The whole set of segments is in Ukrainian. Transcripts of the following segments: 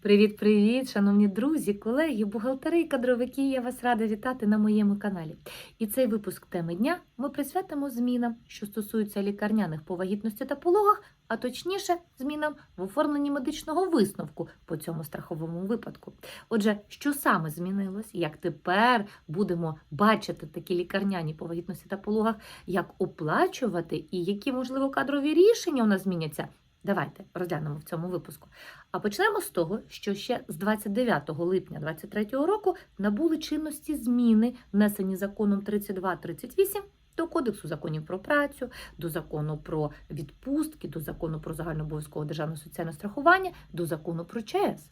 Привіт-привіт, шановні друзі, колеги, бухгалтери і кадровики. Я вас рада вітати на моєму каналі. І цей випуск теми дня ми присвятимо змінам, що стосуються лікарняних по вагітності та пологах, а точніше, змінам в оформленні медичного висновку по цьому страховому випадку. Отже, що саме змінилось, як тепер будемо бачити такі лікарняні по вагітності та пологах, як оплачувати і які, можливо, кадрові рішення у нас зміняться. Давайте розглянемо в цьому випуску. А почнемо з того, що ще з 29 липня 2023 року набули чинності зміни, внесені законом 3238 до Кодексу законів про працю, до закону про відпустки, до закону про загальнообов'язкове державне соціальне страхування, до закону про ЧС.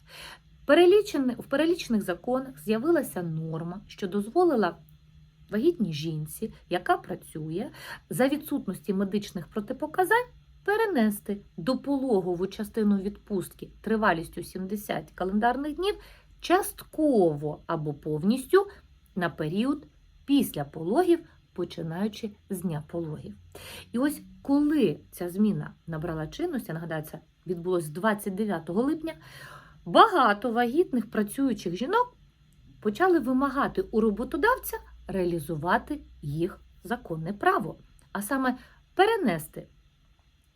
В перелічених законах з'явилася норма, що дозволила вагітній жінці, яка працює, за відсутності медичних протипоказань перенести допологову частину відпустки тривалістю 70 календарних днів частково або повністю на період після пологів, починаючи з дня пологів. І ось коли ця зміна набрала чинності, нагадаю, це відбулось 29 липня, багато вагітних працюючих жінок почали вимагати у роботодавця реалізувати їх законне право, а саме перенести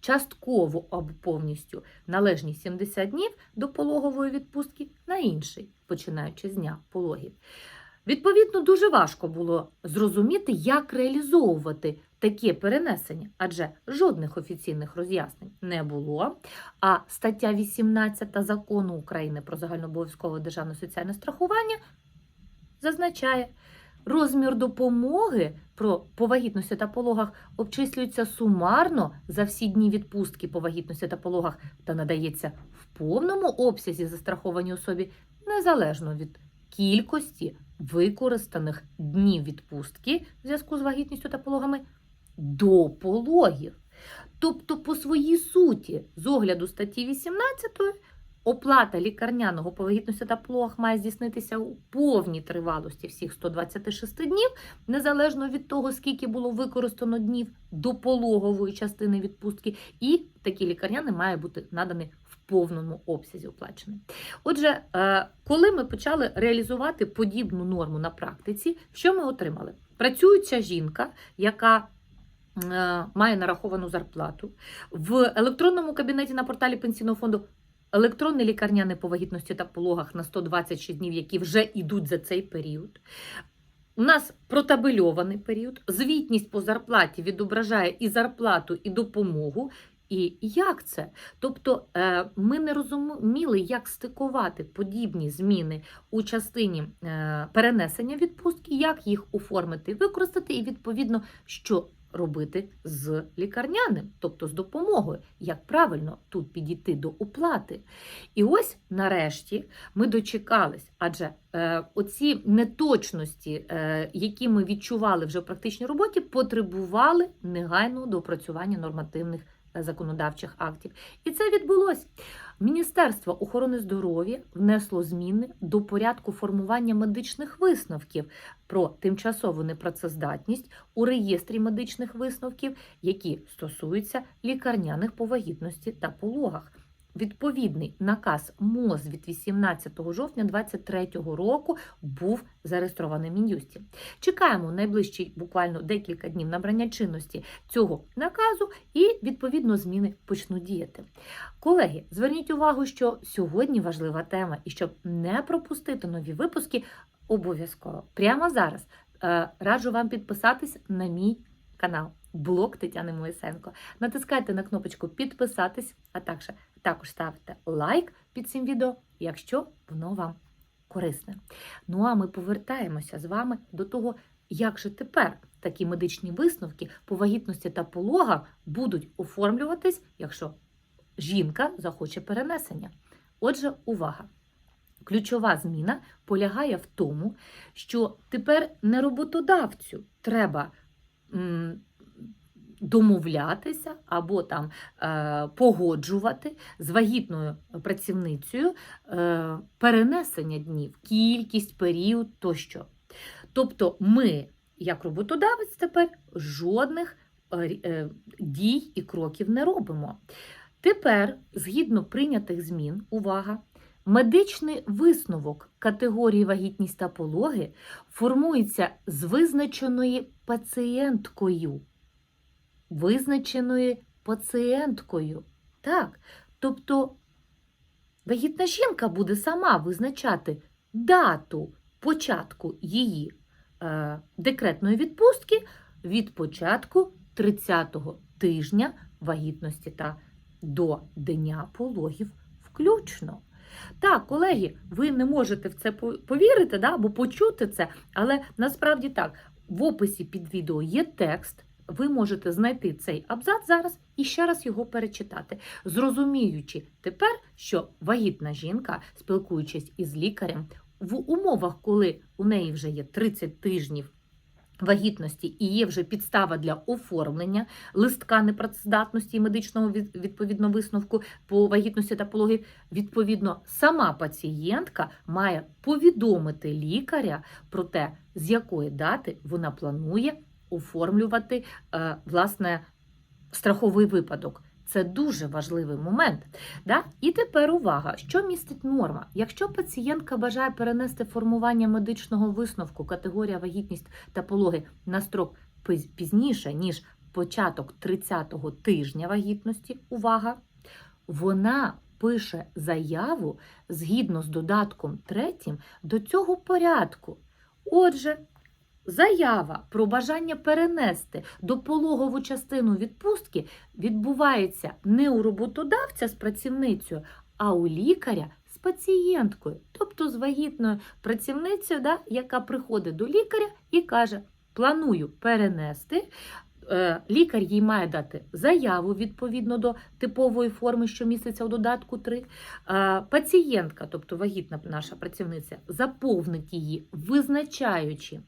частково або повністю належні 70 днів до пологової відпустки на інший, починаючи з дня пологів. Відповідно, дуже важко було зрозуміти, як реалізовувати таке перенесення, адже жодних офіційних роз'яснень не було. А стаття 18 закону України про загальнообов'язкове державне соціальне страхування зазначає, розмір допомоги про по вагітності та пологах обчислюється сумарно за всі дні відпустки по вагітності та пологах та надається в повному обсязі застрахованій особі незалежно від кількості використаних днів відпустки в зв'язку з вагітністю та пологами до пологів. Тобто, по своїй суті, з огляду статті 18, оплата лікарняного по та пологах має здійснитися у повній тривалості всіх 126 днів, незалежно від того, скільки було використано днів до пологової частини відпустки, і такі лікарняни має бути наданий в повному обсязі оплачений. Отже, е, коли ми почали реалізувати подібну норму на практиці, що ми отримали? Працююча жінка, яка е, має нараховану зарплату в електронному кабінеті на порталі пенсійного фонду. Електронний лікарняний по вагітності та пологах на 126 днів, які вже йдуть за цей період. У нас протабельований період. Звітність по зарплаті відображає і зарплату, і допомогу. І як це? Тобто е, ми не розуміли, як стикувати подібні зміни у частині е, перенесення відпустки, як їх оформити, використати, і відповідно, що робити з лікарняним, тобто з допомогою, як правильно тут підійти до оплати. І ось нарешті ми дочекались, адже е, оці неточності, е, які ми відчували вже в практичній роботі, потребували негайного доопрацювання нормативних законодавчих актів. І це відбулося. Міністерство охорони здоров'я внесло зміни до порядку формування медичних висновків про тимчасову непрацездатність у реєстрі медичних висновків, які стосуються лікарняних по вагітності та пологах. Відповідний наказ МОЗ від 18 жовтня 2023 року був зареєстрований в Мін'юсті. Чекаємо найближчі буквально декілька днів набрання чинності цього наказу, і відповідно зміни почнуть діяти. Колеги, зверніть увагу, що сьогодні важлива тема, і щоб не пропустити нові випуски, обов'язково прямо зараз е, раджу вам підписатись на мій канал. Блог Тетяни Моїсенко. Натискайте на кнопочку підписатись, а також, також ставте лайк під цим відео, якщо воно вам корисне. Ну а ми повертаємося з вами до того, як же тепер такі медичні висновки по вагітності та пологах будуть оформлюватись, якщо жінка захоче перенесення. Отже, увага! Ключова зміна полягає в тому, що тепер не роботодавцю треба домовлятися або там е, погоджувати з вагітною працівницею е, перенесення днів, кількість, період тощо. Тобто ми, як роботодавець, тепер жодних е, дій і кроків не робимо. Тепер, згідно прийнятих змін, увага, Медичний висновок категорії вагітність та пологи формується з визначеної пацієнткою. Визначеної пацієнткою. Так, тобто вагітна жінка буде сама визначати дату початку її е, декретної відпустки від початку 30-го тижня вагітності та до дня пологів включно. Так, колеги, ви не можете в це повірити да, або почути це, але насправді так, в описі під відео є текст. Ви можете знайти цей абзац зараз і ще раз його перечитати, зрозуміючи тепер, що вагітна жінка, спілкуючись із лікарем, в умовах, коли у неї вже є 30 тижнів вагітності і є вже підстава для оформлення листка непрацездатності і медичного відповідно висновку по вагітності та пологів, відповідно, сама пацієнтка має повідомити лікаря про те, з якої дати вона планує оформлювати е, власне страховий випадок. Це дуже важливий момент. Да? І тепер увага, що містить норма. Якщо пацієнтка бажає перенести формування медичного висновку категорія вагітність та пологи на строк пізніше, ніж початок 30-го тижня вагітності, увага, вона пише заяву згідно з додатком третім до цього порядку. Отже, Заява про бажання перенести допологову частину відпустки відбувається не у роботодавця з працівницею, а у лікаря з пацієнткою, тобто з вагітною працівницею, да, яка приходить до лікаря і каже: Планую перенести. Е, Лікар їй має дати заяву відповідно до типової форми, що міститься у додатку 3. Е, Пацієнтка, тобто вагітна наша працівниця, заповнить її, визначаючи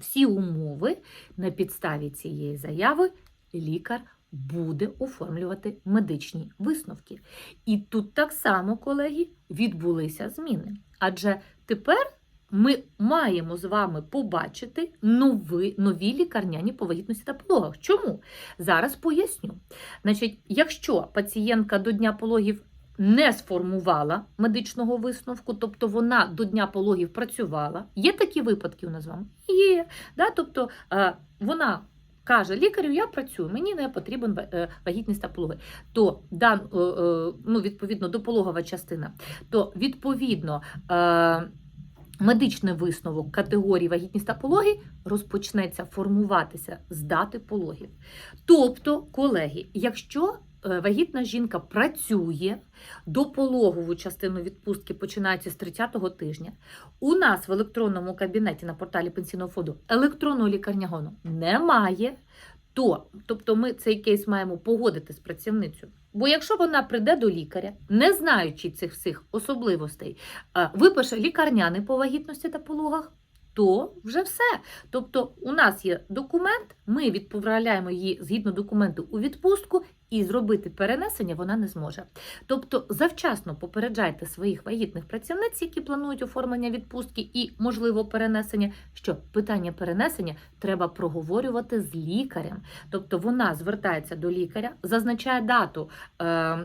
всі умови на підставі цієї заяви лікар буде оформлювати медичні висновки. І тут так само, колеги, відбулися зміни. Адже тепер ми маємо з вами побачити нові, нові лікарняні по вагітності та пологах. Чому? Зараз поясню. Значить, якщо пацієнтка до дня пологів не сформувала медичного висновку, тобто вона до дня пологів працювала. Є такі випадки у нас з? Є. Да? Тобто е, вона каже лікарю, я працюю, мені не потрібен е, вагітність та пологи. То дан, е, ну, відповідно допологова частина, то відповідно. Медичний висновок категорії вагітність та пологи розпочнеться формуватися з дати пологів. Тобто, колеги, якщо вагітна жінка працює до пологову частину відпустки починається з 30-го тижня. У нас в електронному кабінеті на порталі пенсійного фонду електронного лікарняного немає. То, тобто ми цей кейс маємо погодити з працівницею. Бо якщо вона прийде до лікаря, не знаючи цих всіх особливостей, е, випише лікарняний по вагітності та пологах, то вже все. Тобто, у нас є документ, ми відправляємо її згідно документу у відпустку, і зробити перенесення вона не зможе. Тобто, завчасно попереджайте своїх вагітних працівниць, які планують оформлення відпустки і, можливо, перенесення, що питання перенесення треба проговорювати з лікарем. Тобто вона звертається до лікаря, зазначає дату, е,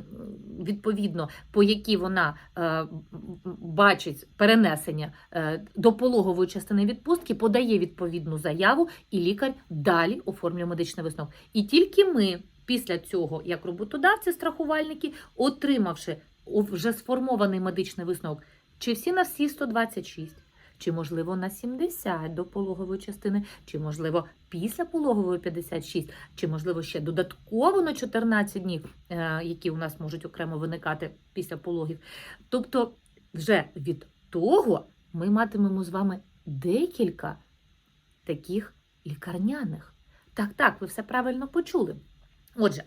відповідно, по якій вона е, бачить перенесення е, до пологової частини відпустки, подає відповідну заяву, і лікар далі оформлює медичний висновок. І тільки ми після цього, як роботодавці, страхувальники, отримавши вже сформований медичний висновок, чи всі на всі 126, чи можливо на 70 до пологової частини, чи можливо після пологової 56, чи можливо ще додатково на 14 днів, е, які у нас можуть окремо виникати після пологів. Тобто, вже від того ми матимемо з вами декілька таких лікарняних. Так, так, ви все правильно почули. Отже,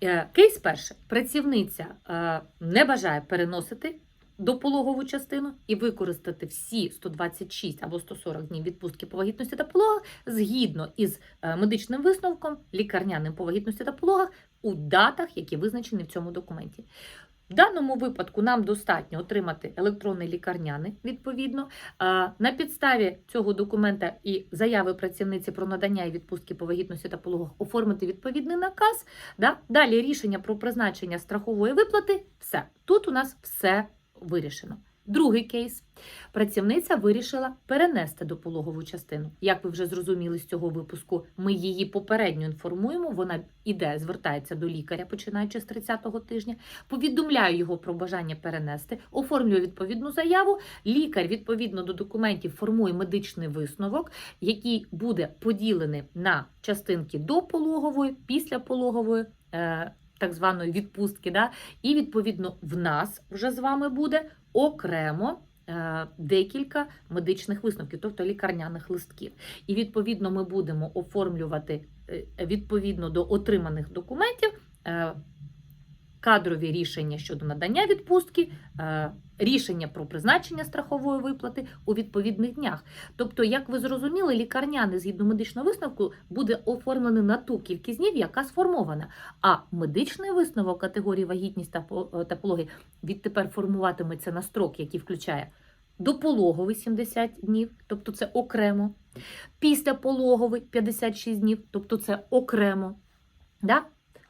е, кейс перший. Працівниця е, не бажає переносити допологову частину і використати всі 126 або 140 днів відпустки по вагітності та пологах згідно із е, медичним висновком, лікарняним по вагітності та пологах у датах, які визначені в цьому документі. В даному випадку нам достатньо отримати електронний лікарняний, відповідно. На підставі цього документа і заяви працівниці про надання і відпустки по вагітності та пологах оформити відповідний наказ. Да? Далі рішення про призначення страхової виплати. Все. Тут у нас все вирішено. Другий кейс. Працівниця вирішила перенести допологову частину. Як ви вже зрозуміли з цього випуску, ми її попередньо інформуємо. Вона іде, звертається до лікаря, починаючи з 30-го тижня, повідомляє його про бажання перенести, оформлює відповідну заяву. Лікар відповідно до документів формує медичний висновок, який буде поділений на частинки до пологової, після пологової. е, Так званої відпустки, да? і відповідно в нас вже з вами буде окремо е, декілька медичних висновків, тобто лікарняних листків. І відповідно ми будемо оформлювати е, відповідно до отриманих документів е, кадрові рішення щодо надання відпустки, рішення про призначення страхової виплати у відповідних днях. Тобто, як ви зрозуміли, лікарняний згідно медичного висновку буде оформлений на ту кількість днів, яка сформована. А медичний висновок категорії вагітність та та пологи відтепер формуватиметься на строк, який включає допологовий 70 днів, тобто це окремо, післяпологовий 56 днів, тобто це окремо. Да?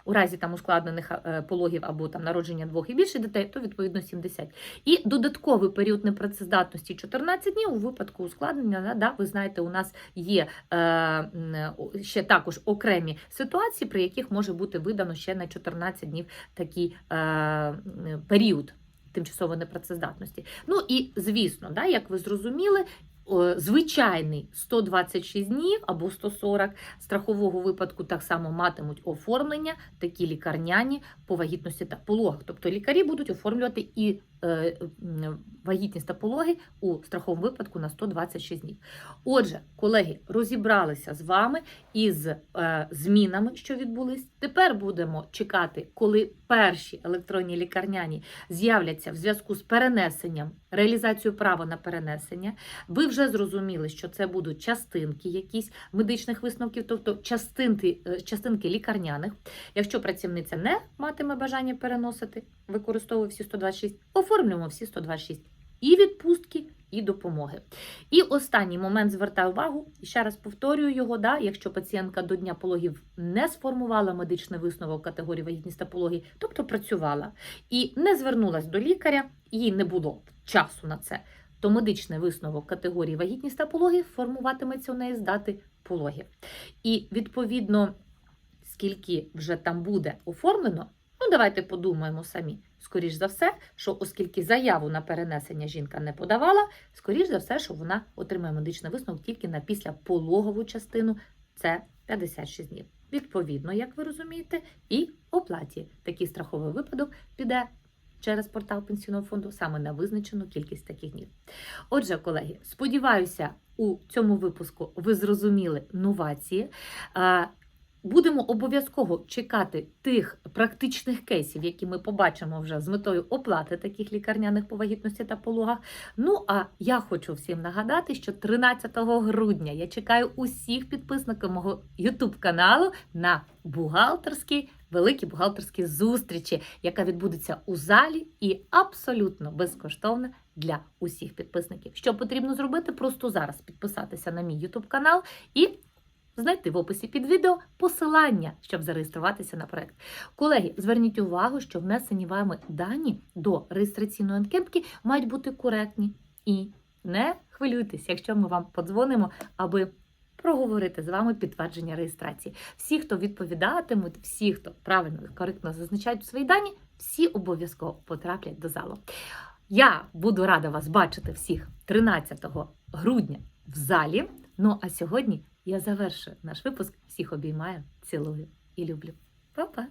У разі там ускладнених е, пологів або там народження двох і більше дітей, то відповідно 70. І додатковий період непрацездатності 14 днів у випадку ускладнення. да, ви знаєте, у нас є е, ще також окремі ситуації, при яких може бути видано ще на 14 днів такий е, період тимчасової непрацездатності. Ну і звісно, да, як ви зрозуміли. О, Звичайний 126 днів або 140 страхового випадку так само матимуть оформлення такі лікарняні по вагітності та пологах. Тобто лікарі будуть оформлювати і е, вагітність та пологи у страховому випадку на 126 днів. Отже, колеги, розібралися з вами із е, змінами, що відбулись. Тепер будемо чекати, коли перші електронні лікарняні з'являться в зв'язку з перенесенням, реалізацією права на перенесення. Ви вже зрозуміли, що це будуть частинки якісь медичних висновків, тобто частинки, е, частинки лікарняних. Якщо працівниця не матиме бажання переносити, використовує всі 126, оформлюємо всі 126 і відпустки, і допомоги. І останній момент звертаю увагу, ще раз повторюю його, да, якщо пацієнтка до дня пологів не сформувала медичний висновок категорії вагітність та пологи, тобто працювала і не звернулась до лікаря, їй не було часу на це, то медичний висновок категорії вагітність та пологи формуватиметься у неї з дати пологів. І відповідно, скільки вже там буде оформлено, ну давайте подумаємо самі. Скоріш за все, що оскільки заяву на перенесення жінка не подавала, скоріш за все, що вона отримає медичний висновок тільки на післяпологову частину, це 56 днів. Відповідно, як ви розумієте, і оплаті такий страховий випадок піде через портал пенсійного фонду саме на визначену кількість таких днів. Отже, колеги, сподіваюся, у цьому випуску ви зрозуміли новації. Будемо обов'язково чекати тих практичних кейсів, які ми побачимо вже з метою оплати таких лікарняних по вагітності та пологах. Ну а я хочу всім нагадати, що 13 грудня я чекаю усіх підписників мого YouTube каналу на бухгалтерській великі бухгалтерські зустрічі, яка відбудеться у залі і абсолютно безкоштовна для усіх підписників. Що потрібно зробити? Просто зараз підписатися на мій YouTube канал і знайти в описі під відео посилання, щоб зареєструватися на проект. Колеги, зверніть увагу, що внесені вами дані до реєстраційної анкетки мають бути коректні. І не хвилюйтесь, якщо ми вам подзвонимо, аби проговорити з вами підтвердження реєстрації. Всі, хто відповідатимуть, всі, хто правильно коректно зазначають свої дані, всі обов'язково потраплять до залу. Я буду рада вас бачити всіх 13 грудня в залі. Ну а сьогодні я завершую наш випуск. Всіх обіймаю, цілую і люблю. Па-па!